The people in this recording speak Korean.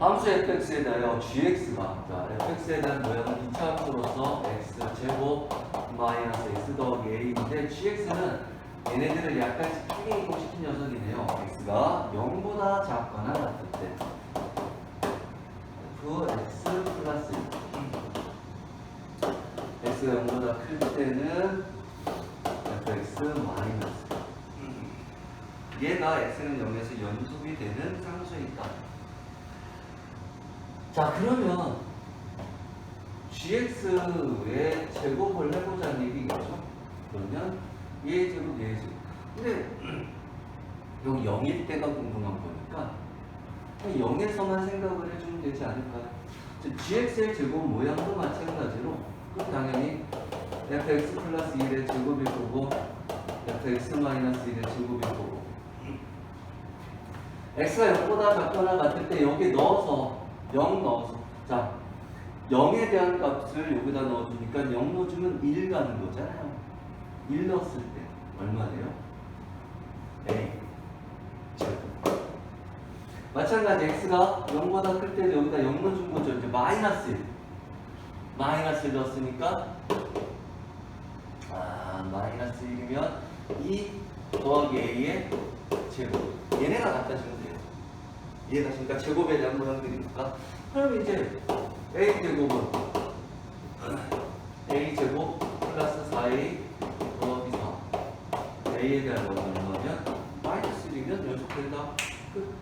함수 fx에 대하여 gx가 자, fx에 대한 모양은 2차 함수로서 x 제곱 마이너스 x 더하기 a인데 gx는 얘네들을 약간씩 크게 이동시킨 녀석이네요. x가 0보다 작거나 같을 때 fx 플러스 1 x가 0보다 클 때는 fx 마이너스 얘가 x는 0에서 연속이 되는 상수이다. 자 그러면 gx의 제곱을 해보자는 얘기겠죠? 그러면 얘 제곱 얘 제곱 근데 여기 0일 때가 궁금한 거니까 그냥 0에서만 생각을 해주면 되지 않을까요? 즉, gx의 제곱 모양도 마찬가지로 그럼 당연히 fx 플러스 1의 제곱일 거고 fx 마이너스 1의 제곱일 거고 x가 0보다 작거나 같을 때 여기 넣어서 0 넣어서. 자 0에 대한 값을 여기다 넣어주니까 0 넣어주면 1 가는 거잖아요. 1 넣었을 때 얼마 돼요? 제곱 마찬가지 x가 0보다 클 때도 여기다 0 넣어준 거죠. 이제 마이너스 1 마이너스 1 넣었으니까 아 마이너스 1이면 2 더하기 a의 제곱. 얘네가 갖다 돼요 이해가 되니까? 제곱에 대한 모양들이니까? 그럼 이제 a 제곱은 a 제곱 플러스 4a 더하기 4 a에 대한 모양은